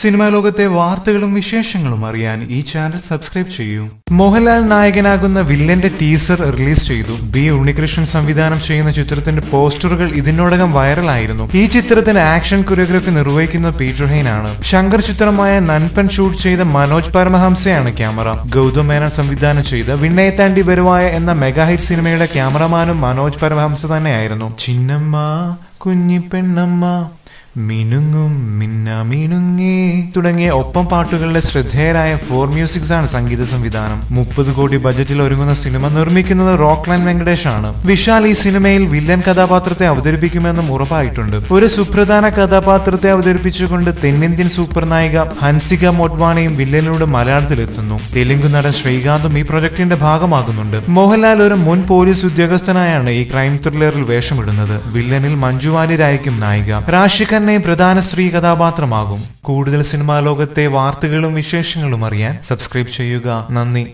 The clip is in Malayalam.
സിനിമാ ലോകത്തെ വാർത്തകളും വിശേഷങ്ങളും അറിയാൻ ഈ ചാനൽ സബ്സ്ക്രൈബ് ചെയ്യൂ. മോഹൻലാൽ നായകനാകുന്ന വില്ലന്റെ ടീസർ റിലീസ് ചെയ്തു. ബി ഉണ്ണികൃഷ്ണൻ സംവിധാനം ചെയ്യുന്ന ചിത്രത്തിന്റെ പോസ്റ്ററുകൾ ഇതിനോടകം വൈറലായിരുന്നു. ഈ ചിത്രത്തിന് ആക്ഷൻ കൊറിയോഗ്രഫി നിർവഹിക്കുന്ന പീറ്റർ ഹെയ്ൻ ആണ് ശങ്കർ ചിത്രമായ നൻപൻ ഷൂട്ട് ചെയ്ത മനോജ് പരമഹംസയാണ് ക്യാമറ. ഗൗതം മേനോൻ സംവിധാനം ചെയ്ത വിണ്ണയെ താണ്ടി വരുവായ എന്ന മെഗാ ഹിറ്റ് സിനിമയുടെ ക്യാമറമാനും മനോജ് പരമഹംസ തന്നെയായിരുന്നു. ചിന്നമ്മ കുഞ്ഞി പെണ്ണമ്മ മിനുങ്ങും മിന്ന മിനുങ്ങേ. തുടങ്ങിയ ഒപ്പം പാട്ടുകളുടെ ശ്രദ്ധേയരായ ഫോർ മ്യൂസിക്സ് ആണ് സംഗീത സംവിധാനം. മുപ്പത് കോടി ബജറ്റിൽ ഒരുങ്ങുന്ന സിനിമ നിർമ്മിക്കുന്നത് റോക്ക്ലാൻ വെങ്കടേഷ് ആണ് വിശാൽ ഈ സിനിമയിൽ വില്ലൻ കഥാപാത്രത്തെ അവതരിപ്പിക്കുമെന്നും ഉറപ്പായിട്ടുണ്ട്. ഒരു സുപ്രധാന കഥാപാത്രത്തെ അവതരിപ്പിച്ചുകൊണ്ട് തെന്നിന്ത്യൻ സൂപ്പർ നായിക ഹൻസിക മോട്ട്വാണിയും വില്ലനിലൂടെ മലയാളത്തിലെത്തുന്നു. തെലുങ്ക് നടൻ ശ്രീകാന്തും ഈ പ്രൊജക്ടിന്റെ ഭാഗമാകുന്നുണ്ട്. മോഹൻലാൽ ഒരു മുൻ പോലീസ് ഉദ്യോഗസ്ഥനായാണ് ഈ ക്രൈം ത്രില്ലറിൽ വേഷമിടുന്നത്. വില്ലനിൽ മഞ്ജു വാര്യരായിരിക്കും നായിക. റാഷി ഖന്നയും പ്രധാന സ്ത്രീ കഥാപാത്രമാകും. കൂടുതൽ സിനിമാ ലോകത്തെ വാർത്തകളും വിശേഷങ്ങളും അറിയാൻ സബ്സ്ക്രൈബ് ചെയ്യുക. നന്ദി.